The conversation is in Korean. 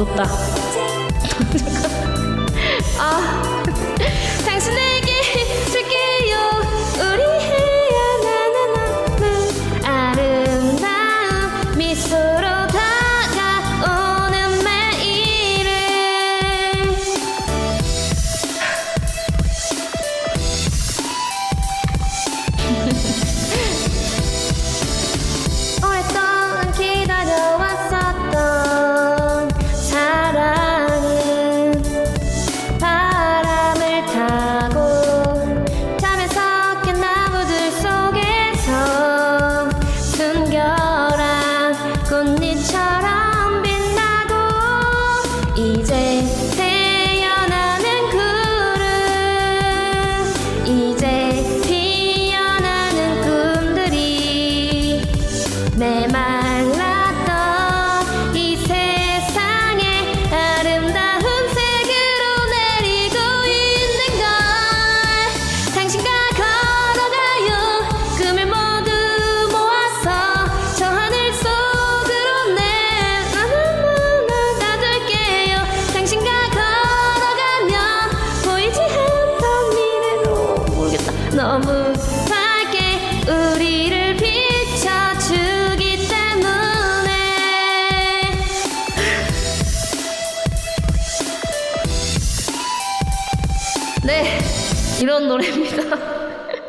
놔뒀다. 별처럼 빛나고 이제 태어나는 구름 이제 피어나는 꿈들이 내맘 너무 밝게 우리를 비춰주기 때문에. 네 이런 노래입니다.